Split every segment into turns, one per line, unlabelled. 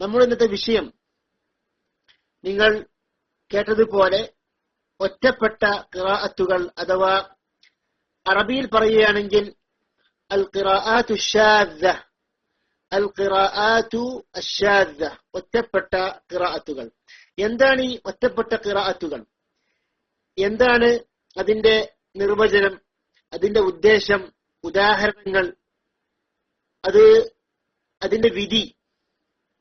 നമ്മുടെ ഇന്നത്തെ വിഷയം നിങ്ങൾ കേട്ടതുപോലെ ഒറ്റപ്പെട്ട ഖിറാഅത്തുകൾ അഥവാ അറബിയിൽ പറയുകയാണെങ്കിൽ അൽ കിറാഅത്തു ഷാദ അൽ കിറാഅത്തു ഒറ്റപ്പെട്ട കിറാഅത്തുകൾ എന്താണ് ഈ ഒറ്റപ്പെട്ട ഖിറാഅത്തുകൾ? എന്താണ് അതിന്റെ നിർവചനം? അതിന്റെ ഉദ്ദേശം? ഉദാഹരണങ്ങൾ? അത് അതിന്റെ വിധി?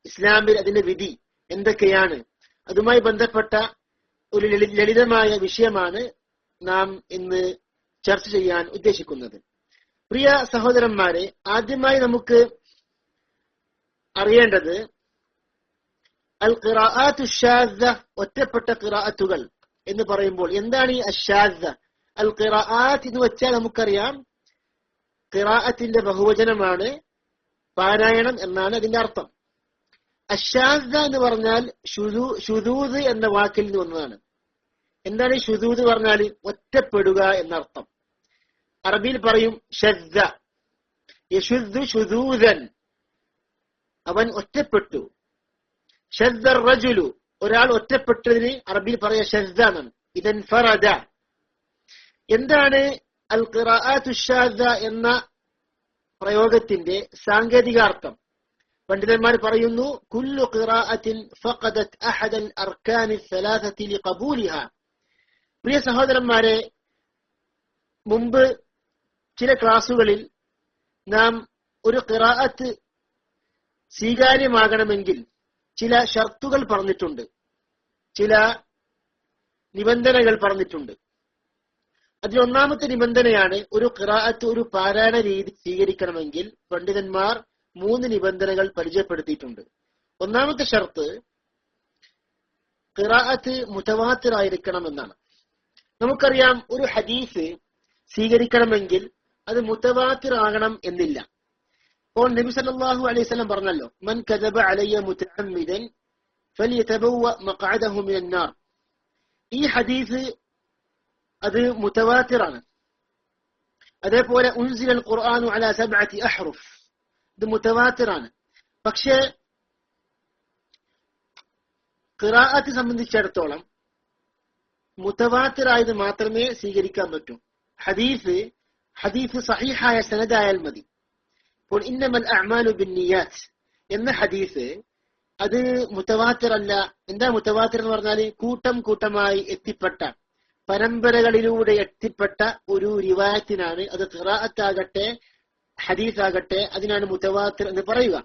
ഇസ്ലാമിൽ അതിന്റെ വിധി എന്തൊക്കെയാണ്? അതുമായി ബന്ധപ്പെട്ട ഒരു ലളിതമായ വിഷയമാണ് നാം ഇന്ന് ചർച്ച ചെയ്യാൻ ഉദ്ദേശിക്കുന്നത്. പ്രിയ സഹോദരന്മാരെ ആദ്യമായി നമുക്ക് അറിയേണ്ടത് അൽ ഖിറാഅത്തു ഷാദ്ദ ഒറ്റപ്പെട്ട ഖിറാഅത്തുകൾ എന്ന് പറയുമ്പോൾ എന്താണ് ഈ അഷാദ്ദ അൽ ഖിറാഅത്ത് എന്ന് വെച്ചാൽ നമുക്കറിയാം ഖിറാഅത്തിന്റെ ബഹുവചനമാണ് പാരായണം എന്നാണ് അതിന്റെ അർത്ഥം. അഷാദ്ദ എന്ന് പറഞ്ഞാൽ ഷുദൂ- ഷുദൂദ് എന്ന വാക്കിൽ നിന്ന് വന്നതാണ്. എന്താണ് ഈ ഷുദൂദ് പറഞ്ഞാൽ? ഒറ്റപ്പെടുക എന്നർത്ഥം. അറബിയിൽ പറയും ഷദ്ദ. ഷുദൂദൻ അവൻ ഒറ്റപ്പെട്ടു. ഷദ്ദ റജുലു. ഒരാൾ ഒറ്റപ്പെട്ടതിന് അറബിയിൽ പറയാ ഷദ്ദ എന്നാണ്. ഇതൻ ഫറദ. എന്താണ് അൽ എന്ന പ്രയോഗത്തിന്റെ സാങ്കേതികാർത്ഥം? പണ്ഡിതന്മാർ പറയുന്നു കുല്ലു ഖിറാഅത്തിൻ ഫഖദത് അഹദൽ അർക്കാനി സലാസത്തി ലിഖബൂലിഹ. പ്രിയ സഹോദരന്മാരെ മുമ്പ് ചില ക്ലാസുകളിൽ നാം ഒരു ഖിറാഅത്ത് സ്വീകാര്യമാകണമെങ്കിൽ ചില ഷർത്തുകൾ പറഞ്ഞിട്ടുണ്ട് ചില നിബന്ധനകൾ പറഞ്ഞിട്ടുണ്ട്. അതിൽ ഒന്നാമത്തെ നിബന്ധനയാണ് ഒരു ഖിറാഅത്ത് ഒരു പാരായണ രീതി സ്വീകരിക്കണമെങ്കിൽ പണ്ഡിതന്മാർ മൂന്ന് നിബന്ധനകൾ പരിചയപ്പെടുത്തിയിട്ടുണ്ട്. ഒന്നാമത്തെ ഷർത്ത് ഖിറാഅത്ത് മുതവാത്തിറായിരിക്കണം എന്നാണ് നമുക്കറിയാം ഒരു ഹദീസ് സ്വീകരിക്കണമെങ്കിൽ അത് മുത്തവാത്തിറാകണം എന്നില്ല. അപ്പോൾ നബി സല്ലല്ലാഹു അലൈഹി വസല്ലം പറഞ്ഞല്ലോ മൻ കദബ അലയ്യ മുതഅമ്മിദൻ ഫലിയതബവ മഖഅദഹു മിനൻ നാർ. ഈ ഹദീസ് അത് മുതവാത്തിറാണ്. അതേപോലെ ഉൻസിലൽ ഖുർആൻ അലാ സബ്അത്തി അഹ്റുഫ്. ഇത് മുതവാത്തിറാണ് പക്ഷേ ഖിറാഅത്ത് സംബന്ധിച്ചിടത്തോളം മുതവാത്തിറായത് മാത്രമേ സ്വീകരിക്കാൻ പറ്റൂ. ഹദീഫ് ഹദീഫ് സഹീഹായ സനദായാൽ മതി. ഇപ്പോൾ ഇന്നമൽ ബിൻ നിയാസ് എന്ന ഹദീസ് അത് മുത്തവാത്തിർ അല്ല എന്താ മുത്തവാത്തിർ എന്ന് പറഞ്ഞാൽ കൂട്ടം കൂട്ടമായി എത്തിപ്പെട്ട പരമ്പരകളിലൂടെ എത്തിപ്പെട്ട ഒരു റിവായത്തിനാണ്. അത് ഖിറാഅത്താകട്ടെ ഹദീസ് ആകട്ടെ അതിനാണ് മുത്തവാത്തിർ എന്ന് പറയുക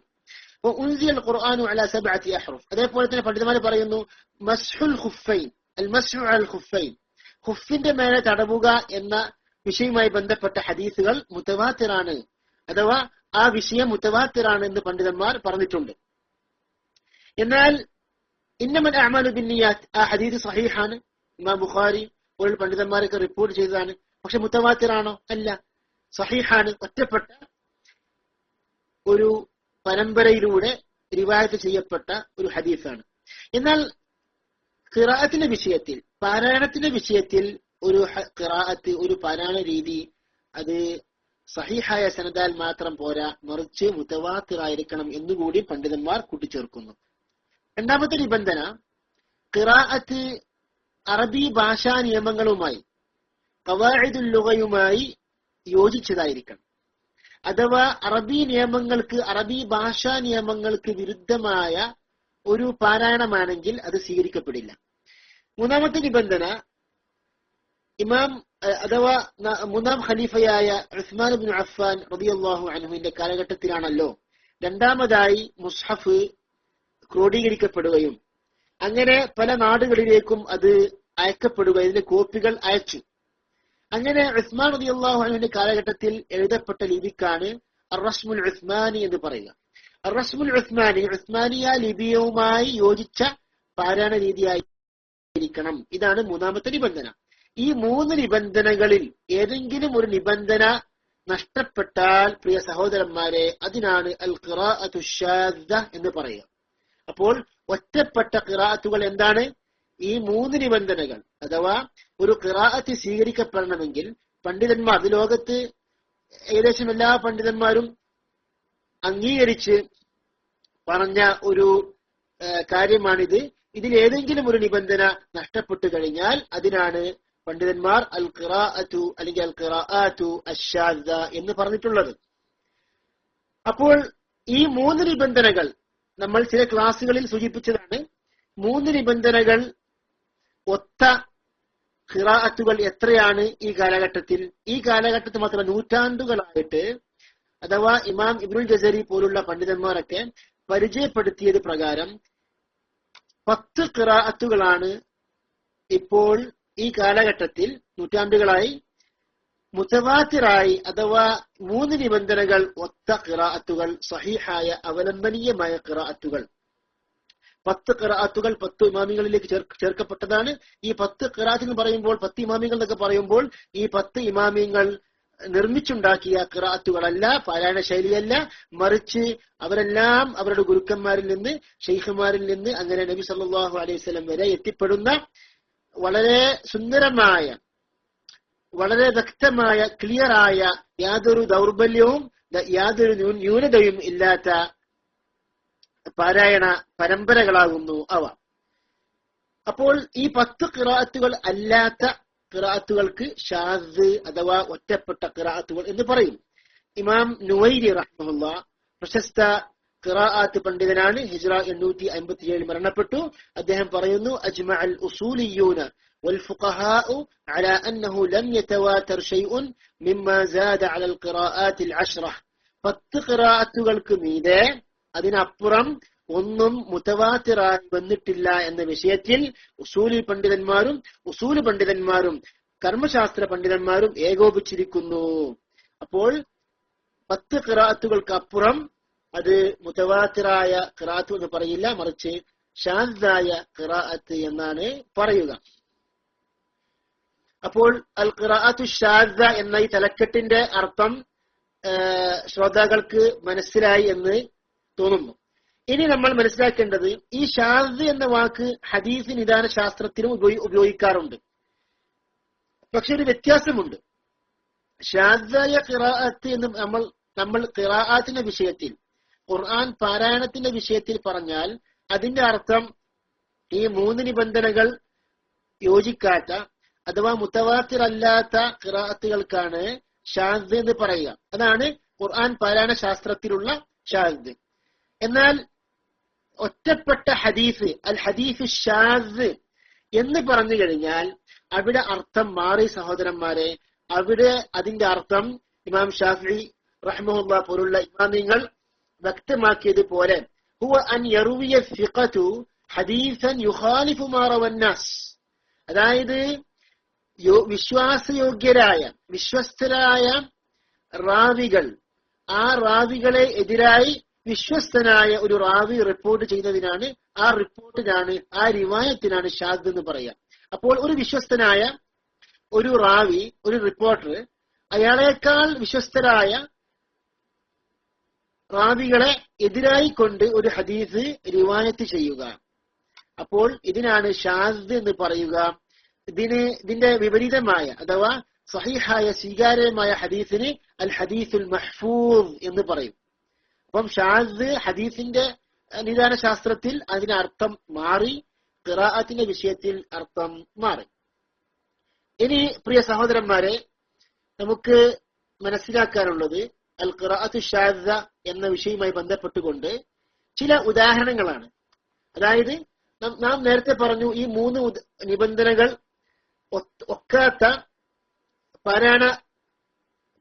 അപ്പോൾ ഉൻസിയൽ ഖുർആാനു അല സബ്അത്തി അഹ്റുഫ് അതേപോലെ തന്നെ പണ്ഡിതന്മാർ പറയുന്നു മസ്ഹുൽ ഖുഫൈൻ അൽ മസ്ഹു അൽ ഖുഫൈൻ ഖുഫിന്റെ മേലെ തടവുക എന്ന വിഷയവുമായി ബന്ധപ്പെട്ട ഹദീസുകൾ മുത്തവാത്തിറാണ് അഥവാ ആ വിഷയം മുത്തവാത്തിറാണ് എന്ന് പണ്ഡിതന്മാർ പറഞ്ഞിട്ടുണ്ട് എന്നാൽ ഇന്നമൽ അഅ്മാലു ബിന്നിയാത്ത് ആ ഹദീസ് സഹീഹാണ് ഇമാം ബുഖാരി പോലുള്ള പണ്ഡിതന്മാരൊക്കെ റിപ്പോർട്ട് ചെയ്തതാണ് പക്ഷെ മുത്തവാത്തിറാണോ അല്ല സഹീഹാണ് ഒറ്റപ്പെട്ട ഒരു പരമ്പരയിലൂടെ റിവായത്ത് ചെയ്യപ്പെട്ട ഒരു ഹദീസാണ്. എന്നാൽ ഖിറാഅത്തിന്റെ വിഷയത്തിൽ പാരായണത്തിന്റെ വിഷയത്തിൽ ഒരു ഖിറാഅത്ത് ഒരു പാരായണ രീതി അത് സഹിഹായ സനദാൽ മാത്രം പോരാ മറിച്ച് മുത്തവാത്തിറായിരിക്കണം എന്നുകൂടി പണ്ഡിതന്മാർ കൂട്ടിച്ചേർക്കുന്നു. രണ്ടാമത്തെ നിബന്ധന ഖിറാഅത്ത് അറബി ഭാഷാ നിയമങ്ങളുമായി കവാഇദുൽ ലുഗയുമായി യോജിച്ചതായിരിക്കണം. അഥവാ അറബി നിയമങ്ങൾക്ക് അറബി ഭാഷാ നിയമങ്ങൾക്ക് വിരുദ്ധമായ ഒരു പാരായണമാണെങ്കിൽ അത് സ്വീകരിക്കപ്പെടില്ല. മൂന്നാമത്തെ നിബന്ധന ഇമാം അഥവാ മൂന്നാം ഖലീഫയായ ഉസ്മാൻ ബിൻ അഫ്ഫാൻ റളിയല്ലാഹു അനുവിന്റെ കാലഘട്ടത്തിലാണല്ലോ രണ്ടാമതായി മുസ്ഹഫ് ക്രോഡീകരിക്കപ്പെടുകയും അങ്ങനെ പല നാടുകളിലേക്കും അത് അയക്കപ്പെടുക ഇതിന്റെ കോപ്പികൾ അയച്ചു. അങ്ങനെ ഉസ്മാൻ റളിയല്ലാഹു അൻഹുവിന്റെ കാലഘട്ടത്തിൽ എഴുതപ്പെട്ട ലിപിക്കാണ് അറസ്മുൽ ഉസ്മാനി എന്ന് പറയുക. അറസ്മുൽ ഉസ്മാനി ഉസ്മാനിയ ലിപിയവുമായി യോജിച്ച പാരായണ രീതിയായിരിക്കണം. ഇതാണ് മൂന്നാമത്തെ നിബന്ധന. ഈ മൂന്ന് നിബന്ധനകളിൽ ഏതെങ്കിലും ഒരു നിബന്ധന നഷ്ടപ്പെട്ടാൽ പ്രിയ സഹോദരന്മാരെ അതിനാണ് അൽ ഖിറാഅത്തു ഷാദ്ദ എന്ന് പറയുക. അപ്പോൾ ഒറ്റപ്പെട്ട ഖിറാഅത്തുകൾ എന്താണ്? ഈ മൂന്ന് നിബന്ധനകൾ അഥവാ ഒരു കിറാഅത്ത് സ്വീകരിക്കപ്പെടണമെങ്കിൽ പണ്ഡിതന്മാർ അത് ലോകത്ത് ഏകദേശം എല്ലാ പണ്ഡിതന്മാരും അംഗീകരിച്ച് പറഞ്ഞ ഒരു കാര്യമാണിത്. ഇതിൽ ഏതെങ്കിലും ഒരു നിബന്ധന നഷ്ടപ്പെട്ടു കഴിഞ്ഞാൽ അതിനാണ് പണ്ഡിതന്മാർ അൽ ഖിറാഅത്തു അല്ലെങ്കിൽ അൽ ഖിറാഅത്തു അഷാദ എന്ന് പറഞ്ഞിട്ടുള്ളത്. അപ്പോൾ ഈ മൂന്ന് നിബന്ധനകൾ നമ്മൾ ചില ക്ലാസ്സുകളിൽ സൂചിപ്പിച്ചതാണ്. മൂന്ന് നിബന്ധനകൾ ഒത്ത ഖിറാഅത്തുകൾ എത്രയാണ് ഈ കാലഘട്ടത്തിൽ? ഈ കാലഘട്ടത്തിൽ മാത്രം നൂറ്റാണ്ടുകളായിട്ട് അഥവാ ഇമാം ഇബ്നുൽ ജസരി പോലുള്ള പണ്ഡിതന്മാരൊക്കെ പരിചയപ്പെടുത്തിയത് പ്രകാരം പത്ത് ഖിറാഅത്തുകളാണ് ഇപ്പോൾ ഈ കാലഘട്ടത്തിൽ നൂറ്റാണ്ടുകളായി മുത്തവാത്തിറായി അഥവാ മൂന്ന് നിബന്ധനകൾ ഒത്ത ഖിറാഅത്തുകൾ സഹിഹായ അവലംബനീയമായ ഖിറാഅത്തുകൾ. പത്ത് ഖിറാഅത്തുകൾ പത്ത് ഇമാമികളിലേക്ക് ചേർക്കപ്പെട്ടതാണ്. ഈ പത്ത് കിറാത്ത് എന്ന് പറയുമ്പോൾ പത്ത് ഇമാമികൾ എന്നൊക്കെ പറയുമ്പോൾ ഈ പത്ത് ഇമാമിങ്ങൾ നിർമ്മിച്ചുണ്ടാക്കിയ ഖിറാഅത്തുകളല്ല പാരായണ ശൈലിയല്ല. മറിച്ച് അവരെല്ലാം അവരുടെ ഗുരുക്കന്മാരിൽ നിന്ന് ഷെയ്ഖുമാരിൽ നിന്ന് അങ്ങനെ നബി സല്ലാഹു അലൈഹി വസല്ലം വരെ എത്തിപ്പെടുന്ന വളരെ സുന്ദരമായ വളരെ വ്യക്തമായ ക്ലിയറായ യാതൊരു ദൗർബല്യവും യാതൊരു ന്യൂനതയും ഇല്ലാത്ത പാരായണ പരമ്പരകളാകുന്നു അവ അപ്പോൾ ഈ പത്ത് ഖിറാഅത്തുകൾ അല്ലാത്ത ഖിറാഅത്തുകൾക്ക് ഷാദ് അഥവാ ഒറ്റപ്പെട്ട ഖിറാഅത്തുകൾ എന്ന് പറയും ഇമാം നുവൈരി റഹ്മുല്ല പ്രശസ്ത ഖിറാഅത്ത് പണ്ഡിതനാണ് ഹിജ്റ എണ്ണൂറ്റി അമ്പത്തിയേഴ് മരണപ്പെട്ടു അദ്ദേഹം പറയുന്നു അജ്മ അൽ ഉസൂലിയൂന والفقهاء على أنه لم يتواتر شيء مما زاد على القراءات العشرة പത്ത് ഖിറാഅത്തുകൾക്ക് മീതെ അതിനപ്പുറം ഒന്നും മുത്തവാത്തിറായി വന്നിട്ടില്ല എന്ന വിഷയത്തിൽ ഉസൂലി പണ്ഡിതന്മാരും ഉസൂൽ പണ്ഡിതന്മാരും കർമ്മശാസ്ത്ര പണ്ഡിതന്മാരും ഏകോപിച്ചിരിക്കുന്നു. അപ്പോൾ പത്ത് കിറാത്തുകൾക്ക് അപ്പുറം അത് മുത്തവാത്തിറായ ഖിറാഅത്ത് എന്ന് പറയില്ല മറിച്ച് ഷാദായ ഖിറാഅത്ത് എന്നാണ് പറയുക. അപ്പോൾ അൽ ഖിറാത്തു ഷാദ എന്ന ഈ തലക്കെട്ടിന്റെ അർത്ഥം ശ്രോതാക്കൾക്ക് മനസ്സിലായി എന്ന് തോന്നുന്നു. ഇനി നമ്മൾ മനസ്സിലാക്കേണ്ടത് ഈ ഷാദ് എന്ന വാക്ക് ഹദീസ് നിദാന ശാസ്ത്രത്തിനും ഉപയോഗി- ഉപയോഗിക്കാറുണ്ട്. പക്ഷെ ഒരു വ്യത്യാസമുണ്ട്. ഷാദായ ഖിറാഅത്ത് എന്ന് നമ്മൾ നമ്മൾ ഖിറാഅത്തിന്റെ വിഷയത്തിൽ ഖുർആൻ പാരായണത്തിന്റെ വിഷയത്തിൽ പറഞ്ഞാൽ അതിന്റെ അർത്ഥം ഈ മൂന്ന് നിബന്ധനകൾ യോജിക്കാത്ത അഥവാ മുത്തവാത്തിർ അല്ലാത്ത ഖിറാഅത്തുകൾക്കാണ് ഷാദ് എന്ന് പറയുക. അതാണ് ഖുർആൻ പാരായണ ശാസ്ത്രത്തിലുള്ള ഷാദ്. എന്നാൽ ഒറ്റപ്പെട്ട ഹദീഫ് അൽ ഹദീഫ് ഷാസ് എന്ന് പറഞ്ഞു കഴിഞ്ഞാൽ അവിടെ അർത്ഥം മാറി സഹോദരന്മാരെ അവിടെ അതിന്റെ അർത്ഥം ഇമാം ഷാഫി റഹ്മുല്ല പോലുള്ള ഇമാമിങ്ങൾ വ്യക്തമാക്കിയതുപോലെ ഹുവ അൻ യറുവിയ ഫിഖതു ഹദീസൻ യുഖാലിഫു മാ റവന്നാസ് അതായത് വിശ്വാസയോഗ്യരായ വിശ്വസ്തരായ റാവികൾ ആ റാവികളെ എതിരായി വിശ്വസ്തനായ ഒരു റാവി റിപ്പോർട്ട് ചെയ്യുന്നതിനാണ് ആ റിപ്പോർട്ടിനാണ് ആ റിവായത്തിനാണ് ഷാദ് എന്ന് പറയാം അപ്പോൾ ഒരു വിശ്വസ്തനായ ഒരു റാവി ഒരു റിപ്പോർട്ടർ അയാളേക്കാൾ വിശ്വസ്തരായ റാവികളെ എതിരായി കൊണ്ട് ഒരു ഹദീസ് റിവായത്ത് ചെയ്യുക. അപ്പോൾ ഇതിനാണ് ഷാദ് എന്ന് പറയുക. ഇതിന് ഇതിന്റെ വിപരീതമായ അഥവാ സഹിഹായ സ്വീകാര്യമായ ഹദീസിന് അൽ ഹദീസുൽ മഹ്ഫൂസ് എന്ന് പറയും. അപ്പം ഷാസ് ഹദീസിന്റെ നിദാന ശാസ്ത്രത്തിൽ അതിന് അർത്ഥം മാറി ഖിറാഅത്തിന്റെ വിഷയത്തിൽ അർത്ഥം മാറി. ഇനി പ്രിയ സഹോദരന്മാരെ നമുക്ക് മനസ്സിലാക്കാനുള്ളത് അൽ ഖിറാഅത്തു ഷാദ എന്ന വിഷയവുമായി ബന്ധപ്പെട്ടുകൊണ്ട് ചില ഉദാഹരണങ്ങളാണ്. അതായത് നാം നേരത്തെ പറഞ്ഞു ഈ മൂന്ന് നിബന്ധനകൾ ഒക്കാത്ത പാരായണ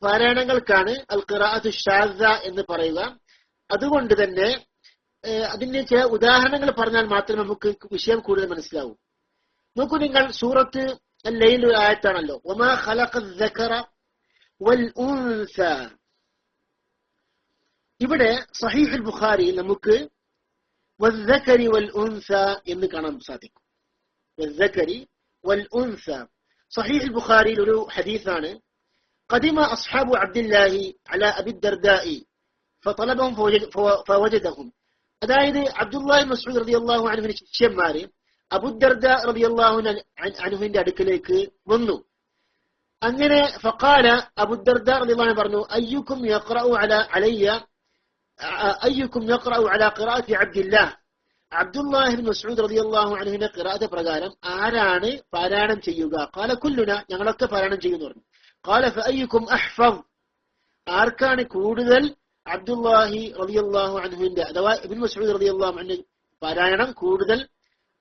പാരായണങ്ങൾക്കാണ് അൽ ഖിറാഅത്തു ഷാദ എന്ന് പറയുക. അതുകൊണ്ട് തന്നെ ഏഹ്, അതിന്റെ ചില ഉദാഹരണങ്ങൾ പറഞ്ഞാൽ മാത്രമേ നമുക്ക് വിഷയം കൂടുതൽ മനസ്സിലാവൂ നോക്കൂ നിങ്ങൾ സൂറത്ത് ലൈൽ ആയത്താണല്ലോ ഒമാ ഖലഖ الذكر والأنثى ഇവിടെ സഹീഹുൽ ബുഖാരിയിൽ നമുക്ക് വദ്ദക്കരി വൽ ഉൻസ എന്ന് കാണാൻ സാധിക്കും വദ്ദക്കരി വൽ ഉൻസ സഹീഹുൽ ബുഖാരിയിൽ ഒരു ഹദീസാണ് قدم أصحاب عبد الله على أبي الدرداء ഫതലബഹും ഫവജദഹും അതായത് അബ്ദുല്ലാഹി മസൂദ് റളിയല്ലാഹു അൻഹുവിന്റെ ശിഷ്യന്മാര് അബുദർദ റളിയല്ലാഹു അൻഹുവിന്റെ അടുക്കലേക്ക് വന്നു അങ്ങനെ ഫഖാല അബുദർദ റളിയല്ലാഹു പറഞ്ഞു അയ്യുക്കും യഖറഉ അല അലയ്യ അയ്യുക്കും യഖറഉ അല ഖിറാഅത്തി അബ്ദുല്ലാഹ് അബ്ദുല്ലാഹി മസൂദ് റളിയല്ലാഹു അൻഹുവിന്റെ ഖിറാഅത്ത് പ്രകാരം ആരാണ് പാരായണം ചെയ്യുക? ഖാല കുല്ലുന ഞങ്ങളൊക്കെ പാരായണം ചെയ്യുന്നു പറഞ്ഞു. ഖാല ഫഅയ്യുക്കും അഹ്ഫദ് ആർക്കാണ് കൂടുതൽ അബ്ദുല്ലാഹി റളിയല്ലാഹു അൻഹുവിന്റെ അഥവാ ഇബ്നു മസ്ഊദ് റളിയല്ലാഹു അൻഹു പാരായണം കൂടുതൽ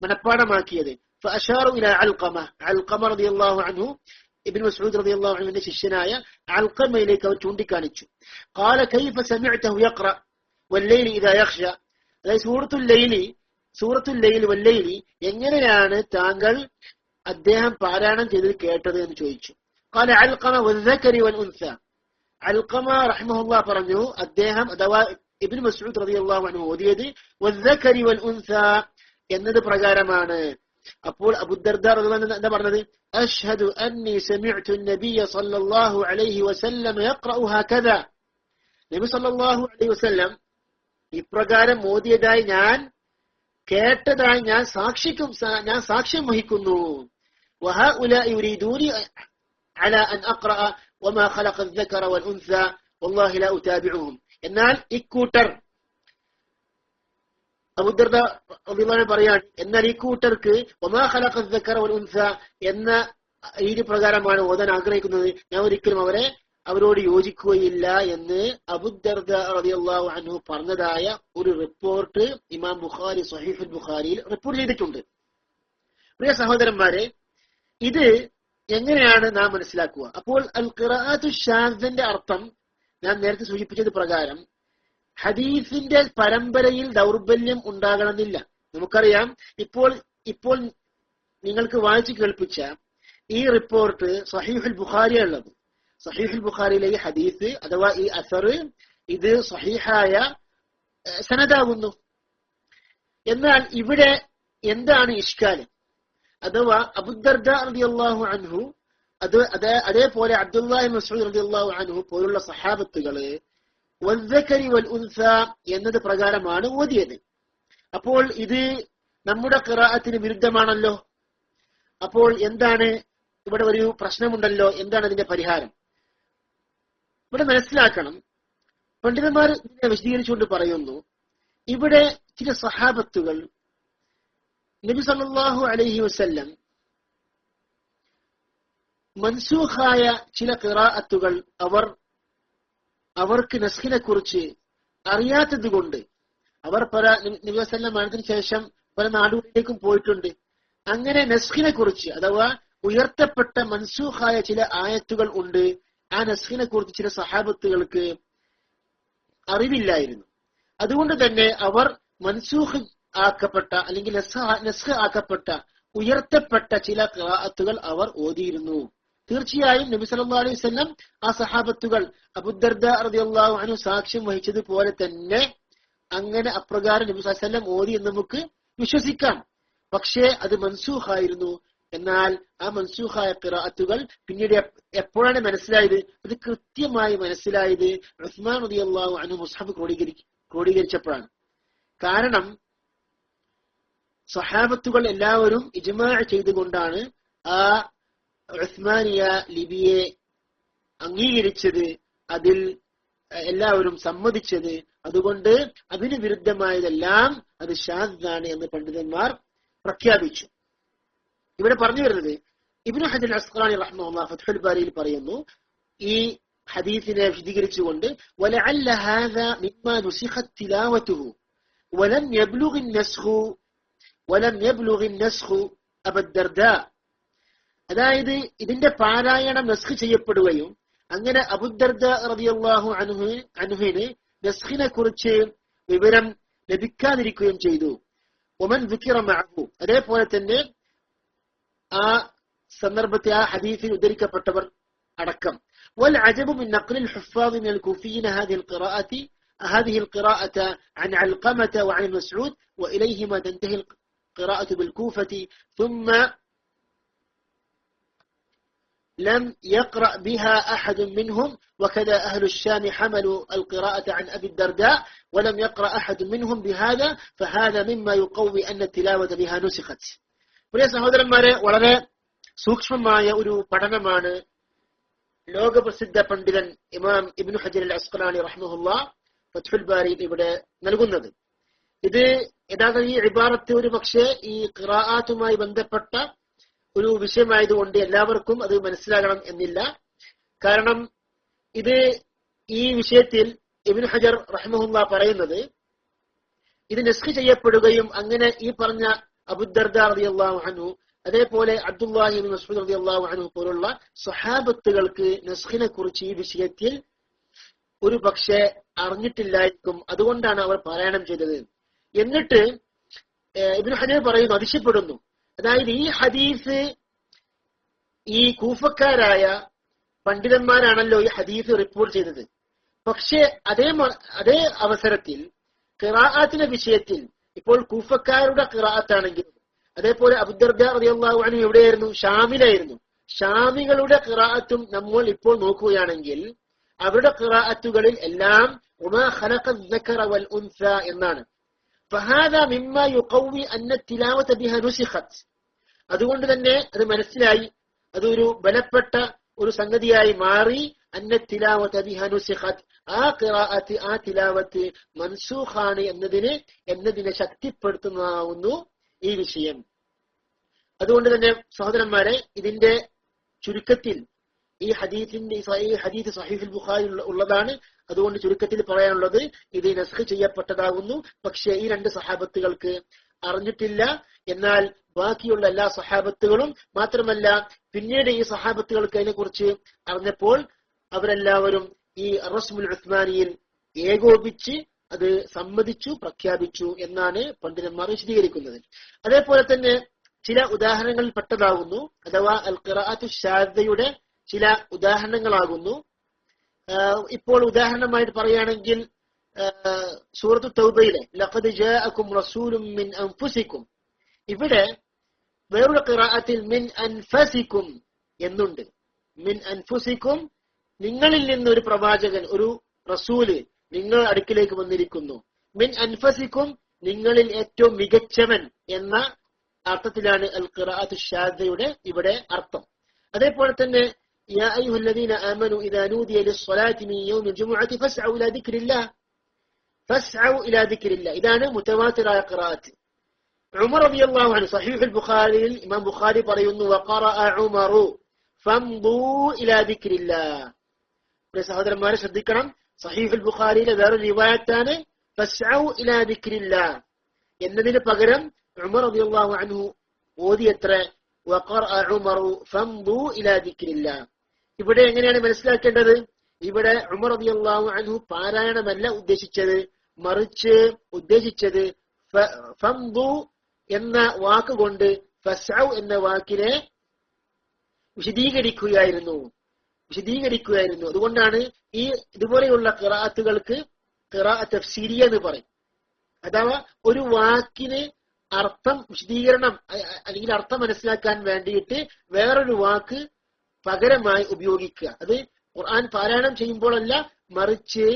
മനഃപ്പാടമാക്കിയത് فأشاروا إلى علقمة علقمة رضي الله عنه ابن مسعود رضي الله عنه ശിഷ്യനായ അൽക്കമയിലേക്ക് അവർ ചൂണ്ടിക്കാണിച്ചു قال كيف سمعته يقرأ والليل إذا يخشى അതായത് സൂറത്തുൽ ലൈലി സൂറത്തുൽ ലൈൽ വല്ലൈലി എങ്ങനെയാണ് താങ്കൾ അദ്ദേഹം പാരായണം ചെയ്തത് കേട്ടത് എന്ന് ചോദിച്ചു قال علقمة والذكر والأنثى അൽക്കമ റഹ്മഹുല്ല പറഞ്ഞു അദ്ദേഹം അഥവാ ഇബിൻ മസ്ഊദ് റളിയല്ലാഹു അൻഹു ഓതിയത് വദ്ദക്കരി വൽ ഉൻസ എന്നത് പ്രകാരമാണ് അപ്പോൾ അബുദർദ റളിയല്ലാഹു അൻഹു എന്താ പറഞ്ഞത് അഷ്ഹദു അന്നി സമിഅ്തു നബിയ സല്ലല്ലാഹു അലൈഹി വസല്ലം യഖറഉ ഹകദ നബി സല്ലല്ലാഹു അലൈഹി വസല്ലം ഇപ്രകാരം ഓതിയതായി ഞാൻ കേട്ടതായി ഞാൻ സാക്ഷിക്കും ഞാൻ സാക്ഷ്യം വഹിക്കുന്നു وهؤلاء يريدوني على أن أقرأ وما خلق الذكر والأنثى والله لا أتابعهم എന്നാൽ ഇക്കൂട്ടർ അബുദർദ പറയാണ് എന്നാൽ ഈ കൂട്ടർക്ക് ഒമാ ഖലഖ الذكر والأنثى എന്ന രീതി പ്രകാരമാണ് ഓതാൻ ആഗ്രഹിക്കുന്നത് ഞാൻ ഒരിക്കലും അവരെ അവരോട് യോജിക്കുകയില്ല എന്ന് അബുദർദ റളിയല്ലാഹു അൻഹു പറഞ്ഞതായ ഒരു റിപ്പോർട്ട് ഇമാം ബുഖാരി സഹീഫുൽ ബുഖാരിയിൽ റിപ്പോർട്ട് ചെയ്തിട്ടുണ്ട് പ്രിയ സഹോദരന്മാരെ ഇത് എങ്ങനെയാണ് നാം മനസ്സിലാക്കുക? അപ്പോൾ അൽ ഖിറാഅത്തു ഷാദിന്റെ അർത്ഥം ഞാൻ നേരത്തെ സൂചിപ്പിച്ചത് പ്രകാരം ഹദീസിന്റെ പരമ്പരയിൽ ദൗർബല്യം ഉണ്ടാകണമെന്നില്ല. നമുക്കറിയാം ഇപ്പോൾ ഇപ്പോൾ നിങ്ങൾക്ക് വായിച്ചു കേൾപ്പിച്ച ഈ റിപ്പോർട്ട് സഹീഫുൽ ബുഖാരിയുള്ളത് സഹീഫുൽ ബുഖാരിയിലെ ഈ ഹദീസ് അഥവാ ഈ അസർ ഇത് സഹീഹായ സനദാകുന്നു. എന്നാൽ ഇവിടെ എന്താണ് ഇഷ്കാൽ? അഥവാ അബുദർദ റളിയല്ലാഹു അൻഹു അത് അതേ അതേപോലെ അബ്ദുല്ലാഹി മസ്ഊദ് റളിയല്ലാഹു അൻഹു പോലുള്ള സഹാബത്തുകൾ വൽ ഉൻസ എന്നത് പ്രകാരമാണ് ഓതിയത്. അപ്പോൾ ഇത് നമ്മുടെ കിറാഅത്തിന് വിരുദ്ധമാണല്ലോ? അപ്പോൾ എന്താണ് ഇവിടെ ഒരു പ്രശ്നമുണ്ടല്ലോ? എന്താണ് അതിന്റെ പരിഹാരം? ഇവിടെ മനസ്സിലാക്കണം. പണ്ഡിതന്മാർ ഇതിനെ വിശദീകരിച്ചുകൊണ്ട് പറയുന്നു ഇവിടെ ചില സഹാബത്തുകൾ നബി സല്ലാഹു അലൈഹി വസ്ല്ലം മൻസൂഖായ ചില കിറാഅത്തുകൾ അവർ അവർക്ക് നസ്ഖിനെ കുറിച്ച് അറിയാത്തത് കൊണ്ട് അവർ പല നബി വസല്ലം മരണത്തിന് ശേഷം പല നാടുകളിലേക്കും പോയിട്ടുണ്ട്. അങ്ങനെ നസ്ഖിനെ കുറിച്ച് അഥവാ ഉയർത്തപ്പെട്ട മൻസൂഖായ ചില ആയത്തുകൾ ഉണ്ട്. ആ നസ്ഖിനെ കുറിച്ച് ചില സഹാബത്തുകൾക്ക് അറിവില്ലായിരുന്നു. അതുകൊണ്ട് തന്നെ അവർ മൻസൂഖ് ആക്കപ്പെട്ട അല്ലെങ്കിൽ നെസ്ഹ ആക്കപ്പെട്ട ഉയർത്തപ്പെട്ട ചില ഖിറാഅത്തുകൾ അവർ ഓതിയിരുന്നു. തീർച്ചയായും നബി സല്ലല്ലാഹു അലൈഹി വസല്ലം ആ സഹാബത്തുകൾ അബുദർദ റളിയല്ലാഹു അൻഹു സാക്ഷ്യം വഹിച്ചതുപോലെ തന്നെ അങ്ങനെ അപ്രകാരം നബി സല്ലല്ലാഹു അലൈഹി വസല്ലം ഓതി എന്ന് നമുക്ക് വിശ്വസിക്കാം. പക്ഷേ അത് മൻസൂഖായിരുന്നു. എന്നാൽ ആ മൻസൂഖായ ഖിറാഅത്തുകൾ പിന്നീട് എപ്പോഴാണ് മനസ്സിലായത്? അത് കൃത്യമായി മനസ്സിലായത് ഉസ്മാൻ റളിയല്ലാഹു അൻഹു മുസ്ഹഫ് ക്രോഡീകരി ക്രോഡീകരിച്ചപ്പോഴാണ്. കാരണം സഹാബത്തുകൾ എല്ലാവരും ഇജ്മാ ചെയ്തുകൊണ്ടാണ് ആ ഉസ്മാനിയ ലിബിയെ അംഗീകരിച്ചത് അതിൽ എല്ലാവരും സമ്മതിച്ചത് അതുകൊണ്ട് അതിന് വിരുദ്ധമായതെല്ലാം അത് ഷാദാണ് എന്ന് പണ്ഡിതന്മാർ പ്രഖ്യാപിച്ചു ഇവിടെ പറഞ്ഞു വരുന്നത് ഇബ്നു ഹജർ അസ്ഖാനി റഹ്മുല്ലാ ഫത്ഹുൽ ബാരിയിൽ പറയുന്നു ഈ ഹദീസിനെ വിശദീകരിച്ചുകൊണ്ട് ولعل هذا مما نسخت تلاوته ولم يبلغ النسخ ولم يبلغ النسخ أبا الدرداء അതായത് ഇതിന്റെ പാരായണം നസ്ഖ് ചെയ്യപ്പെടുകയും അങ്ങനെ അബുദർദ റളിയല്ലാഹു അൻഹു അൻഹുവിന് നസ്ഖിനെ കുറിച്ച് വിവരം ലഭിക്കാതിരിക്കുകയും ചെയ്തു ഒമൻ വിക്കിറ മഅഹു അതേപോലെ തന്നെ ആ സന്ദർഭത്തെ ആ ഹദീസിൽ ഉദ്ധരിക്കപ്പെട്ടവർ അടക്കം والعجب من نقل الحفاظ من الكوفيين هذه القراءة هذه القراءة عن علقمة وعن مسعود وإليهما تنتهي القراءة بالكوفة ثم لم يقرأ بها أحد منهم وكذا أهل الشام حملوا القراءة عن أبي الدرداء ولم يقرأ أحد منهم بهذا فهذا مما يقوي أن التلاوة بها نسخت പ്രിയ സഹോദരന്മാരെ വളരെ സൂക്ഷ്മമായ ഒരു പഠനമാണ് ലോകപ്രസിദ്ധ പണ്ഡിതൻ ഇമാം ഇബ്നു ഹജർ അൽ അസ്ഖലാനി റഹ്മുല്ല ഫത്ഹുൽ ബാരിയിൽ ഇവിടെ നൽകുന്നത് ഇത് യഥാർത്ഥ ഈ ഇബാറത്ത് ഒരു പക്ഷേ ഈ ഖിറാആത്തുമായി ബന്ധപ്പെട്ട ഒരു വിഷയമായതുകൊണ്ട് എല്ലാവർക്കും അത് മനസ്സിലാകണം എന്നില്ല. കാരണം ഇത് ഈ വിഷയത്തിൽ ഇബിൻ ഹജർ റഹ്മുല്ല പറയുന്നത് ഇത് നെസ്ക് ചെയ്യപ്പെടുകയും അങ്ങനെ ഈ പറഞ്ഞ അബുദർദ റളിയല്ലാഹു അൻഹു അതേപോലെ അബ്ദുല്ലാഹി ഇബ്നു മസ്ഊദ് റളിയല്ലാഹു അൻഹു പോലുള്ള സ്വഹാബത്തുകൾക്ക് നെസ്ഖിനെ കുറിച്ച് ഈ വിഷയത്തിൽ ഒരു പക്ഷേ അറിഞ്ഞിട്ടില്ലായിരിക്കും. അതുകൊണ്ടാണ് അവർ പാരായണം ചെയ്തത്. എന്നിട്ട് ഇബ്നു ഹജർ പറയുന്നു അതിശയപ്പെടുന്നു. അതായത് ഈ ഹദീസ് ഈ കൂഫക്കാരായ പണ്ഡിതന്മാരാണല്ലോ ഈ ഹദീസ് റിപ്പോർട്ട് ചെയ്തത്. പക്ഷേ അതേ അതേ അവസരത്തിൽ കിറാഹത്തിന്റെ വിഷയത്തിൽ ഇപ്പോൾ കൂഫക്കാരുടെ കിറാഹത്താണെങ്കിൽ അതേപോലെ അബ്ദുർദ റളിയല്ലാഹു അൻഹു എവിടെയായിരുന്നു? ഷാമിലായിരുന്നു. ഷാമികളുടെ കിറാഹത്തും നമ്മൾ ഇപ്പോൾ നോക്കുകയാണെങ്കിൽ അവരുടെ കിറാഹത്തുകളിൽ എല്ലാം എന്നാണ്. ഫഹാദ മിമ്മ യുക്കൗവി അന്ന തിലാവത്ത് ബിഹ നുസിഖത്ത് അതുകൊണ്ട് തന്നെ അത് മനസ്സിലായി. അതൊരു ബലപ്പെട്ട ഒരു സംഗതിയായി മാറി. അന്ന തിലാവത്ത് ബിഹ നുസിഖത്ത് ആ ഖിറാഅത്ത് ആ തിലാവത്ത് മൻസൂഖാണ് എന്നതിനെ എന്നതിനെ ശക്തിപ്പെടുത്തുന്നതാവുന്നു ഈ വിഷയം. അതുകൊണ്ട് തന്നെ സഹോദരന്മാരെ ഇതിന്റെ ചുരുക്കത്തിൽ ഈ ഹദീഫിന്റെ ഈ ഹദീസ് സഹീഫുൽ ബുഖാരി ഉള്ളതാണ് അതുകൊണ്ട് ചുരുക്കത്തിൽ പറയാനുള്ളത് ഇത് നസ്ഖ് ചെയ്യപ്പെട്ടതാകുന്നു. പക്ഷേ ഈ രണ്ട് സഹാബത്തുകൾക്ക് അറിഞ്ഞിട്ടില്ല. എന്നാൽ ബാക്കിയുള്ള എല്ലാ സഹാബത്തുകളും മാത്രമല്ല പിന്നീട് ഈ സഹാബത്തുകൾക്ക് അതിനെക്കുറിച്ച് അറിഞ്ഞപ്പോൾ അവരെല്ലാവരും ഈ റസ്മുൽ ഉസ്മാനിയിൽ ഏകോപിച്ച് അത് സമ്മതിച്ചു പ്രഖ്യാപിച്ചു എന്നാണ് പണ്ഡിതന്മാർ വിശദീകരിക്കുന്നത്. അതേപോലെ തന്നെ ചില ഉദാഹരണങ്ങളിൽ പെട്ടതാകുന്നു. അഥവാ അൽ ഖിറാഅത്തു ഷാദയുടെ ചില ഉദാഹരണങ്ങളാകുന്നു. ഇപ്പോൾ ഉദാഹരണമായിട്ട് പറയുകയാണെങ്കിൽ സൂറത്ത് തൗബയിലെ ലഖദ് ജാഅക്കും റസൂലും മിൻ അൻഫുസിക്കും. ഇവിടെ വേറൊരു ഖിറാഅത്തിൽ മിൻ അൻഫസിക്കും എന്നുണ്ട്. മിൻ അൻഫുസിക്കും നിങ്ങളിൽ നിന്ന് ഒരു പ്രവാചകൻ ഒരു റസൂൽ നിങ്ങൾ അടുക്കിലേക്ക് വന്നിരിക്കുന്നു. മിൻ അൻഫസിക്കും നിങ്ങളിൽ ഏറ്റവും മികച്ചവൻ എന്ന അർത്ഥത്തിലാണ് അൽ ഖിറാത്ത് ഷാദയുടെ ഇവിടെ അർത്ഥം. അതേപോലെ തന്നെ يا أيها الذين آمنوا إذا نودي للصلاة من يوم الجمعة فاسعوا إلى ذكر الله فاسعوا إلى ذكر الله إذا أنا متواتر قراءة عمر رضي الله عنه صحيح البخاري الإمام بخاري പറയുന്നു وقرأ عمر فامضوا إلى ذكر الله സഹോദരന്മാരെ ശ്രദ്ധിക്കണം സഹീഫുൽ ബുഖാരിയിലെ വേറൊരു റിവായത്താണ് ഫസ്ഔ ഇലാ ദിക്രില്ലാ എന്നതിന് പകരം ഉമർ റളിയല്ലാഹു അൻഹു ഓതിയത്ര വഖറഅ ഉമറു ഫംദു ഇലാ ദിക്രില്ലാ ഇവിടെ എങ്ങനെയാണ് മനസ്സിലാക്കേണ്ടത്? ഇവിടെ ഉമർ റളിയല്ലാഹു അനു പാരായണമല്ല ഉദ്ദേശിച്ചത്. മറിച്ച് ഉദ്ദേശിച്ചത് എന്ന വാക്കുകൊണ്ട് ഫസ്ഔ എന്ന വാക്കിനെ വിശദീകരിക്കുകയായിരുന്നു. വിശദീകരിക്കുകയായിരുന്നു. അതുകൊണ്ടാണ് ഈ ഇതുപോലെയുള്ള കിറാത്തുകൾക്ക് ഖിറാ തഫ്സീരിയ എന്ന് പറയും. അഥവാ ഒരു വാക്കിന് അർത്ഥം വിശദീകരണം അല്ലെങ്കിൽ അർത്ഥം മനസ്സിലാക്കാൻ വേണ്ടിയിട്ട് വേറൊരു വാക്ക് പകരമായി ഉപയോഗിക്കുക. അത് ഖുർആൻ പാരായണം ചെയ്യുമ്പോഴല്ല മറിച്ച്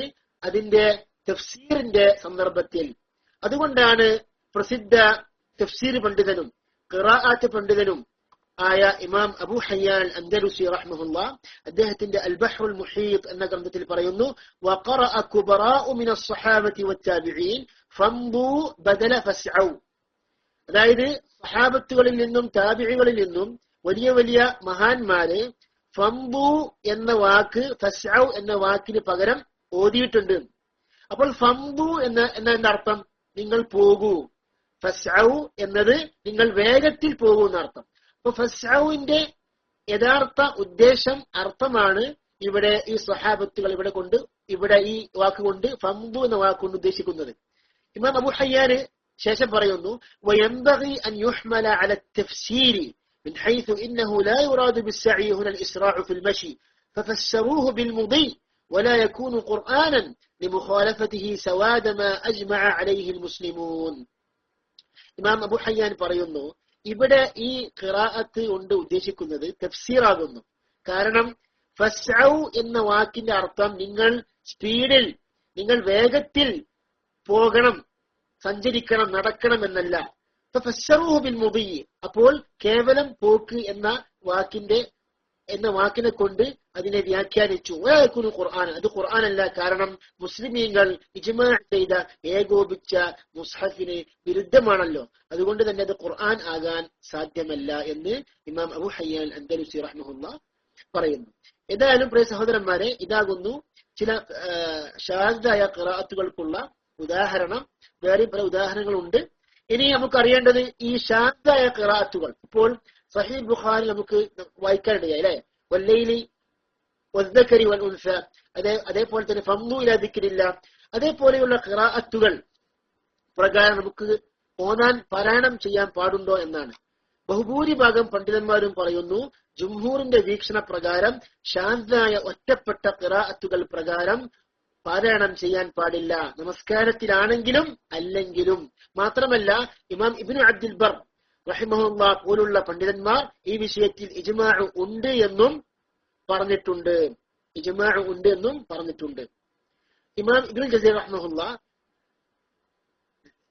അതിന്റെ തഫ്സീറിന്റെ സന്ദർഭത്തിൽ. അതുകൊണ്ടാണ് പ്രസിദ്ധ തഫ്സീർ പണ്ഡിതനും ഖിറാഅത്ത് പണ്ഡിതനും ആയ ഇമാം അബു ഹയ്യാൻ അന്തരുസി റഹ്മുല്ല അദ്ദേഹത്തിന്റെ അൽബഹുൽ മുഹീബ് എന്ന ഗ്രന്ഥത്തിൽ പറയുന്നു വഖറഅ കുബറാഉ മിന സ്വഹാബത്തി വത്താബിഈൻ ഫംദു ബദല ഫസ്ഔ അതായത് സഹാബത്തുകളിൽ നിന്നും താബിഴികളിൽ നിന്നും വലിയ വലിയ മഹാന്മാര് ഫംബു എന്ന വാക്ക് ഫസ്ഔ എന്ന വാക്കിന് പകരം ഓതിയിട്ടുണ്ട്. അപ്പോൾ ഫംബു എന്ന എന്നതിന്റെ അർത്ഥം നിങ്ങൾ പോകൂ. ഫസ്ഔ എന്നത് നിങ്ങൾ വേഗത്തിൽ പോകൂ എന്നർത്ഥം. അപ്പൊ ഫസ്ഔവിന്റെ യഥാർത്ഥ ഉദ്ദേശം അർത്ഥമാണ് ഇവിടെ ഈ സ്വഹാബത്തുകൾ ഇവിടെ കൊണ്ട് ഇവിടെ ഈ വാക്ക് കൊണ്ട് ഫംബു എന്ന വാക്ക് കൊണ്ട് ഉദ്ദേശിക്കുന്നത്. ഇമാം അബു ഹയ്യാന് ശേഷം പറയുന്നു وينبغي أن يحمل على التفسير من حيث إنه لا يراد بالسعي هنا الإسراع في المشي ففسروه بالمضي ولا يكون قرآنا لمخالفته سواد ما أجمع عليه المسلمون ഇമാം അബു ഹയ്യാൻ പറയുന്നു ഇവിടെ ഈ ഖിറാഅത്ത് കൊണ്ട് ഉദ്ദേശിക്കുന്നത് തഫ്സീറാകുന്നു കാരണം ഫസ്ഔ എന്ന വാക്കിന്റെ അർത്ഥം നിങ്ങൾ സ്പീഡിൽ നിങ്ങൾ വേഗത്തിൽ പോകണം സഞ്ചരിക്കണം നടക്കണം എന്നല്ല മുബി അപ്പോൾ കേവലം പോക്ക് എന്ന വാക്കിന്റെ എന്ന വാക്കിനെ കൊണ്ട് അതിനെ വ്യാഖ്യാനിച്ചു. ഒരാൾക്കൊരു ഖുർആൻ. അത് ഖുർആൻ അല്ല കാരണം മുസ്ലിമീങ്ങൾ ഇജ്മാ ചെയ്ത ഏകോപിച്ച മുസ്ഹഫിന് വിരുദ്ധമാണല്ലോ. അതുകൊണ്ട് തന്നെ അത് ഖുർആൻ ആകാൻ സാധ്യമല്ല എന്ന് ഇമാം അബു ഹയ്യാൻ അന്തലുസി റഹ്മുല്ല പറയുന്നു. ഏതായാലും പ്രിയ സഹോദരന്മാരെ ഇതാകുന്നു ചില ഷാദായ ഖിറാഅത്തുകൾക്കുള്ള ഉദാഹരണം. വേറെ പല ഉദാഹരണങ്ങളുണ്ട്. ഇനി നമുക്ക് അറിയേണ്ടത് ഈ ശാന്തായ കിറാത്തുകൾ ഇപ്പോൾ സഹീൽ ബുഖാരി നമുക്ക് വായിക്കാനിടയായി അല്ലെ? വല്ലയിലി ഒന്നക്കരി വൽ ഉൻസ. അതേ അതേപോലെ തന്നെ ഫമ്മു ഇലാദിക്കില്ല അതേപോലെയുള്ള കിറാത്തുകൾ പ്രകാരം നമുക്ക് ഓനാൻ പാരായണം ചെയ്യാൻ പാടുണ്ടോ എന്നാണ്. ബഹുഭൂരിഭാഗം പണ്ഡിതന്മാരും പറയുന്നു ജുംഹൂറിന്റെ വീക്ഷണ പ്രകാരം ശാന്തനായ ഒറ്റപ്പെട്ട ഖിറാഅത്തുകൾ പ്രകാരം പാരായണം ചെയ്യാൻ പാടില്ല. നമസ്കാരത്തിലാണെങ്കിലും അല്ലെങ്കിലും. മാത്രമല്ല ഇമാം ഇബ്നു അബ്ദുൽ ബർ റഹിമഹുല്ല പോലുള്ള പണ്ഡിതന്മാർ ഈ വിഷയത്തിൽ ഇജ്മാ ഉണ്ട് എന്നും പറഞ്ഞിട്ടുണ്ട്. ഇജ്മാ ഉണ്ട് എന്നും പറഞ്ഞിട്ടുണ്ട്. ഇമാം ഇബിൻ ജസീർ റഹ്മഹുല്ല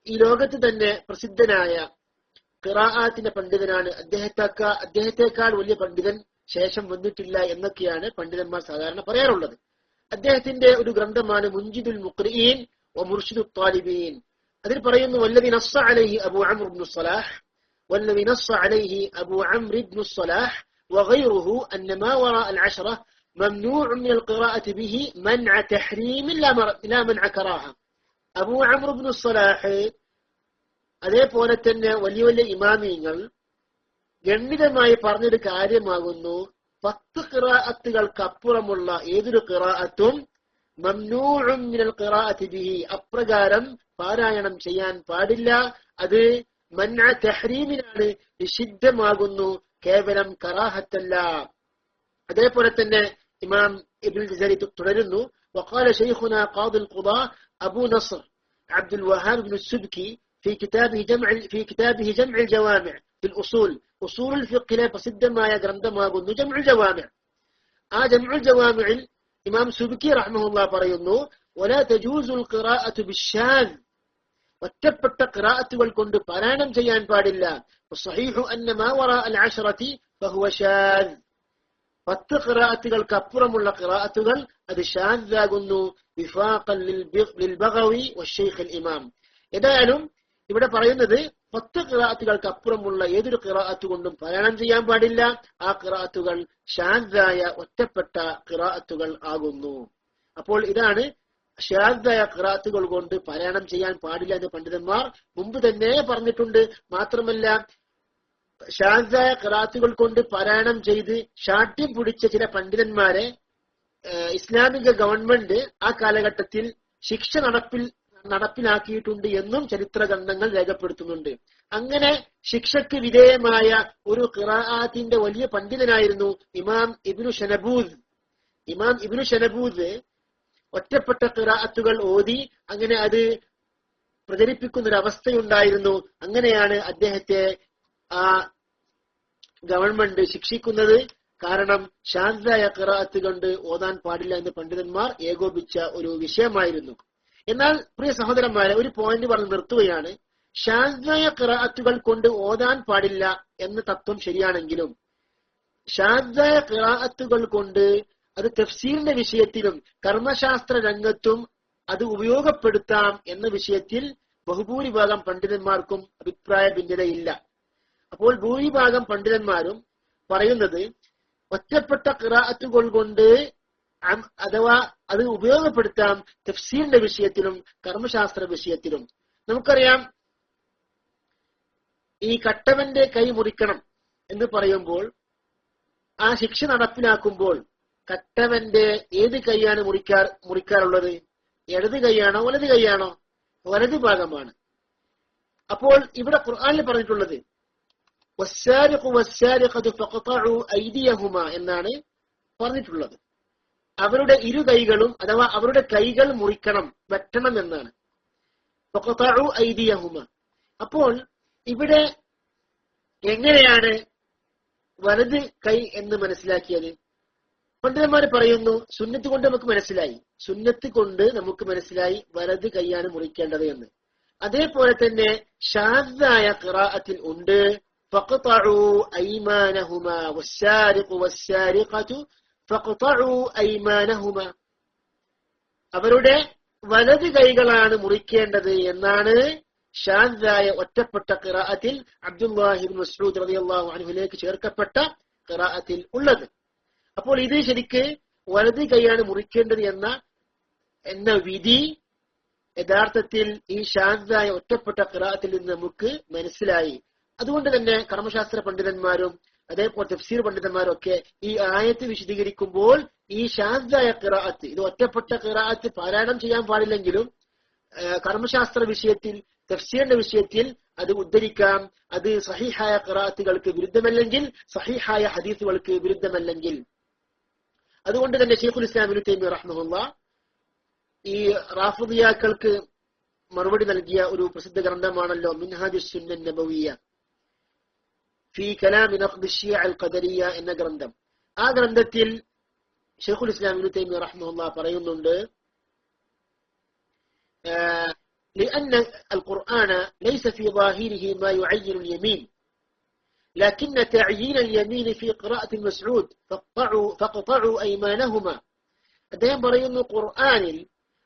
ഈ ലോകത്ത് തന്നെ പ്രസിദ്ധനായ ഖിറാഅത്തിന്റെ പണ്ഡിതനാണ്. അദ്ദേഹത്തേക്കാൾ അദ്ദേഹത്തെക്കാൾ വലിയ പണ്ഡിതൻ ശേഷം വന്നിട്ടില്ല എന്നൊക്കെയാണ് പണ്ഡിതന്മാർ സാധാരണ പറയാറുള്ളത്. അദ്ദേഹത്തിന്റെ ഒരു ഗ്രന്ഥമാണ് മുൻജിദുൽ മുഖ്രീൻ വ മുർഷിദു താലിബീൻ അതിൽ പറയുന്നു വല്ലതി നസ്സ അലൈഹി അബു അംർ ഇബ്നു സലാഹ് والذي نص عليه أبو عمرو بن الصلاح وغيره أن ما وراء العشرة ممنوع من القراءة به منع تحريم لا, مر... لا منع كراهة أبو عمرو بن الصلاح അതേപോലെ തന്നെ വലിയ വലിയ ഇമാമിയങ്ങൾ ഗണ്ഡിതമായി പറഞ്ഞൊരു കാര്യമാകുന്നു പത്ത് ഖിറാഅത്തുകൾക്കപ്പുറമുള്ള ഏതൊരു ഖിറാഅത്തും മംനൂഉം മിനൽ ഖിറാഅത്തി ബിഹി അപ്രകാരം പാരായണം ചെയ്യാൻ പാടില്ല അത് മന്ന തെഹ്രീമിനാണ് നിഷിദ്ധമാകുന്നു കേവലം കറാഹത്തല്ല അതേപോലെ തന്നെ ഇമാം ഇബ്നുൽ ജസരി തുടരുന്നു وقال شيخنا قاضي القضاء أبو نصر عبد الوهاب بن السبكي في كتابه جمع في كتابه جمع الجوامع في الأصول أصول الفقه لا فسد ما يقرن ما قلنا جمع الجوامع آه جمع الجوامع إمام سبكي رحمه الله പറയുന്നു ولا تجوز القراءة بالشاذ ഒറ്റപ്പെട്ട ഖിറാഅത്തുകൾ കൊണ്ട് പാരായണം ചെയ്യാൻ പാടില്ല സഹീഹു അന്ന മാ വറാ അൽ അശറതി ഫഹുവ ഷാദ് പത്ത് ഖിറാഅത്തുകൾക്ക് അപ്പുറമുള്ള ഖിറാഅത്തുകൾ അത് ഷാദാകുന്നു വിഫാഖൻ ലിൽ ബഗവി വശൈഖ് അൽ ഇമാം ഏതായാലും ഇവിടെ പറയുന്നത് പത്ത് കിറാത്തുകൾക്ക് അപ്പുറമുള്ള ഏതൊരു കിറാത്തു കൊണ്ടും പ്രയാണം ചെയ്യാൻ പാടില്ല. ആ കിറാത്തുകൾ ഷാദ്ദായ ഒറ്റപ്പെട്ട കിറാത്തുകൾ ആകുന്നു. അപ്പോൾ ഇതാണ് ഷാദ്ദായ കിറാത്തുകൾ കൊണ്ട് പ്രയാണം ചെയ്യാൻ പാടില്ല എന്ന് പണ്ഡിതന്മാർ മുമ്പ് തന്നെ പറഞ്ഞിട്ടുണ്ട്. മാത്രമല്ല ഷാദ്ദായ കിറാത്തുകൾ കൊണ്ട് പാരായണം ചെയ്ത് ഷാഠ്യം പിടിച്ച ചില പണ്ഡിതന്മാരെ ഇസ്ലാമിക ഗവൺമെന്റ് ആ കാലഘട്ടത്തിൽ ശിക്ഷ നടപ്പിൽ നടപ്പിലാക്കിയിട്ടുണ്ട് എന്നും ചരിത്ര ഗ്രന്ഥങ്ങൾ രേഖപ്പെടുത്തുന്നുണ്ട്. അങ്ങനെ ശിക്ഷക്ക് വിധേയമായ ഒരു ഖിറാഅത്തിന്റെ വലിയ പണ്ഡിതനായിരുന്നു ഇമാം ഇബ്നു ഷനബൂദ് ഇമാം ഇബ്നു ഷനബൂദ് ഒറ്റപ്പെട്ട ഖിറാഅത്തുകൾ ഓതി അങ്ങനെ അത് പ്രചരിപ്പിക്കുന്ന ഒരു അവസ്ഥയുണ്ടായിരുന്നു അങ്ങനെയാണ് അദ്ദേഹത്തെ ആ ഗവൺമെന്റ് ശിക്ഷിക്കുന്നത്. കാരണം ശാന്തരായ ഖിറാഅത്ത് കൊണ്ട് ഓതാൻ പാടില്ല എന്ന് പണ്ഡിതന്മാർ ഏകോപിച്ച ഒരു വിഷയമായിരുന്നു. എന്നാൽ പ്രിയ സഹോദരന്മാരെ ഒരു പോയിന്റ് പറഞ്ഞ് നിർത്തുകയാണ്. ശാന്തരായ കിറാത്തുകൾ കൊണ്ട് ഓതാൻ പാടില്ല എന്ന തത്വം ശരിയാണെങ്കിലും ശാന്തരായ കിറാത്തുകൾ കൊണ്ട് അത് തഫ്സീലിന്റെ വിഷയത്തിലും കർമ്മശാസ്ത്ര രംഗത്തും അത് ഉപയോഗപ്പെടുത്താം എന്ന വിഷയത്തിൽ ബഹുഭൂരിഭാഗം പണ്ഡിതന്മാർക്കും അഭിപ്രായ ഭിന്നതയില്ല. അപ്പോൾ ഭൂരിഭാഗം പണ്ഡിതന്മാരും പറയുന്നത് ഒറ്റപ്പെട്ട കിറാത്തുകൾ കൊണ്ട് അഥവാ അത് ഉപയോഗപ്പെടുത്താം തഫ്സീലിന്റെ വിഷയത്തിലും കർമ്മശാസ്ത്ര വിഷയത്തിലും. നമുക്കറിയാം ഈ കട്ടവന്റെ കൈ മുറിക്കണം എന്ന് പറയുമ്പോൾ ആ ശിക്ഷ നടപ്പിലാക്കുമ്പോൾ കട്ടവന്റെ ഏത് കൈയാണ് മുറിക്കാർ മുറിക്കാറുള്ളത്? ഇടത് കൈയാണോ വലത് കൈയാണോ? വലത് ഭാഗമാണ്. അപ്പോൾ ഇവിടെ ഖുർആാനിൽ പറഞ്ഞിട്ടുള്ളത് എന്നാണ് പറഞ്ഞിട്ടുള്ളത്. അവരുടെ ഇരു കൈകളും അഥവാ അവരുടെ കൈകൾ മുറിക്കണം വെട്ടണം എന്നാണ് ഐദിയഹുമ അപ്പോൾ ഇവിടെ എങ്ങനെയാണ് വലത് കൈ എന്ന് മനസ്സിലാക്കിയത് പണ്ഡിതന്മാർ പറയുന്നു സുന്നത്ത് കൊണ്ട് നമുക്ക് മനസ്സിലായി സുന്നത്ത് കൊണ്ട് നമുക്ക് മനസ്സിലായി വലത് കൈയാണ് മുറിക്കേണ്ടത് എന്ന് അതേപോലെ തന്നെ ഷാദായ ഖിറാഅത്തിൽ ഉണ്ട് فقطعوا أيمانهما والسارق والسارقة ഐമാനഹുമ അവരുടെ വലത് കൈകളാണ് മുറിക്കേണ്ടത് എന്നാണ് ഷാൻസായ ഒറ്റപ്പെട്ട ഖിറാഅത്തിൽ അബ്ദുല്ലാഹിബിൻ മസ്ഊദ് റളിയല്ലാഹു അൻഹുവിലേക്ക് ചേർക്കപ്പെട്ട ഖിറാഅത്തിൽ ഉള്ളത്. അപ്പോൾ ഇത് ശരിക്ക് വലത് കൈയാണ് മുറിക്കേണ്ടത് എന്ന എന്ന വിധി യഥാർത്ഥത്തിൽ ഈ ഷാദായ ഒറ്റപ്പെട്ട ഖിറാഅത്തിൽ നിന്ന് നമുക്ക് മനസ്സിലായി. അതുകൊണ്ട് തന്നെ കർമ്മശാസ്ത്ര പണ്ഡിതന്മാരും അതേപോലെ തഫ്സീർ പണ്ഡിതന്മാരൊക്കെ ഈ ആയത്ത് വിശദീകരിക്കുമ്പോൾ ഈ ഷാസ്ദായ ഖിറാഅത്ത് ഇത് ഒറ്റപ്പെട്ട ഖിറാഅത്ത് പാരായണം ചെയ്യാൻ പാടില്ലെങ്കിലും കർമ്മശാസ്ത്ര വിഷയത്തിൽ തഫ്സീറിന്റെ വിഷയത്തിൽ അത് ഉദ്ധരിക്കാം. അത് സഹിഹായ കിറാത്തുകൾക്ക് വിരുദ്ധമല്ലെങ്കിൽ സഹിഹായ ഹദീസുകൾക്ക് വിരുദ്ധമല്ലെങ്കിൽ. അതുകൊണ്ട് തന്നെ ഷെയ്ഖുൽ ഇസ്ലാമിനു തൈമി റഹ്മുല്ല ഈ റാഫുദിയാക്കൾക്ക് മറുപടി നൽകിയ ഒരു പ്രസിദ്ധ ഗ്രന്ഥമാണല്ലോ മിൻഹാജ് സുന്നൻ നബവിയ. ഫി കലാമി നഖ്ദ് ഷിയ അൽ ഖദരിയ എന്ന ഗ്രന്ഥം ആ ഗ്രന്ഥത്തിൽ ഷെയ്ഖുൽ ഇസ്ലാം ഇബ്നു തൈമിയ റഹ്മഹുല്ലാ പറയുന്നുണ്ട് آه، لأن القرآن ليس في ظاهره ما يعين اليمين لكن تعيين اليمين في قراءة المسعود فاقطعوا, فاقطعوا أيمانهما അദ്ദേഹം പറയുന്നു ഖുർആനിൽ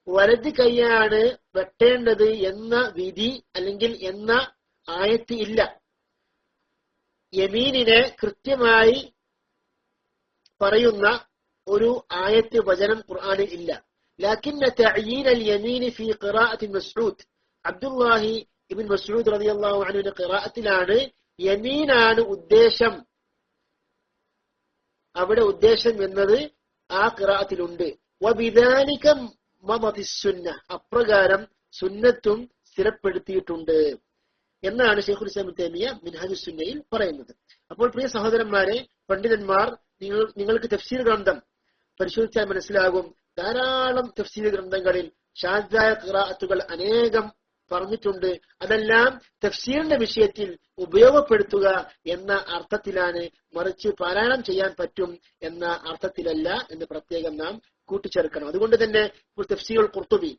വലത് കൈയാണ് വെട്ടേണ്ടത് എന്ന വിധി അല്ലെങ്കിൽ എന്ന ആയത്ത് ഇല്ല യമീനിനെ കൃത്യമായി പറയുന്ന ഒരു ആയത്ത് വചനം ഖുർആനിൽ ഇല്ല لكن تعيين اليمين في قراءة مسعود عبد الله ابن مسعود رضي الله عنه ഖിറാഅത്തിലാണ് യമീനാണ് ഉദ്ദേശം അവിടെ ഉദ്ദേശം എന്നത് ആ ഖിറാഅത്തിലുണ്ട് വബിദാലിക മമതി സുന്ന അപ്രകാരം സുന്നത്തും സ്ഥിരപ്പെടുത്തിയിട്ടുണ്ട് എന്നാണ് ഷെയ്ഖുൽ ഇസ്ലാം തേമിയ മിൻഹാജു സുന്നയിൽ പറയുന്നത്. അപ്പോൾ പ്രിയ സഹോദരന്മാരെ പണ്ഡിതന്മാർ നിങ്ങൾ നിങ്ങൾക്ക് തഫ്സീർ ഗ്രന്ഥം പരിശോധിച്ചാൽ മനസ്സിലാകും. ധാരാളം തഫ്സീർ ഗ്രന്ഥങ്ങളിൽ ഷാജായ ഖിറാഅത്തുകൾ അനേകം പറഞ്ഞിട്ടുണ്ട്. അതെല്ലാം തഫ്സീറിന്റെ വിഷയത്തിൽ ഉപയോഗപ്പെടുത്തുക എന്ന അർത്ഥത്തിലാണ് മറിച്ച് പാരായണം ചെയ്യാൻ പറ്റും എന്ന അർത്ഥത്തിലല്ല എന്ന് പ്രത്യേകം നാം കൂട്ടിച്ചേർക്കണം. അതുകൊണ്ട് തന്നെ തഫ്സീർ ഖുർത്തുബി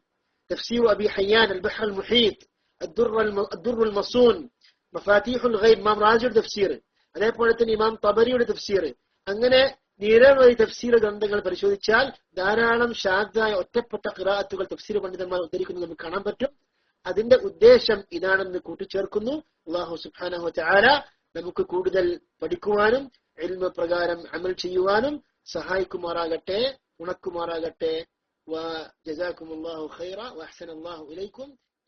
തഫ്സീർ അബി ഹയ്യാൻ അൽ ബഹർ മുഹീത്ത് الدر الم- الدر المصون مفاتيح الغيب ഇമാം റാജിയുടെ തഫ്സീർ അതേപോലെ തന്നെ ഇമാം തബരിയുടെ തഫ്സീർ അങ്ങനെ നിരവധി തഫ്സീർ ഗ്രന്ഥങ്ങൾ പരിശോധിച്ചാൽ ധാരാളം ഷാദായ ഒറ്റപ്പെട്ട ഖിറാഅത്തുകൾ തഫ്സീർ പണ്ഡിതന്മാർ ഉദ്ധരിക്കുന്നത് നമുക്ക് കാണാൻ പറ്റും അതിന്റെ ഉദ്ദേശം ഇതാണെന്ന് കൂട്ടിച്ചേർക്കുന്നു അള്ളാഹു സുബ്ഹാനഹു വതആല നമുക്ക് കൂടുതൽ പഠിക്കുവാനും ഇൽമ പ്രകാരം അമൽ ചെയ്യുവാനും സഹായിക്കുമാറാകട്ടെ ഉണക്കുമാറാകട്ടെ وجزاكم الله خيرا واحسن الله اليكم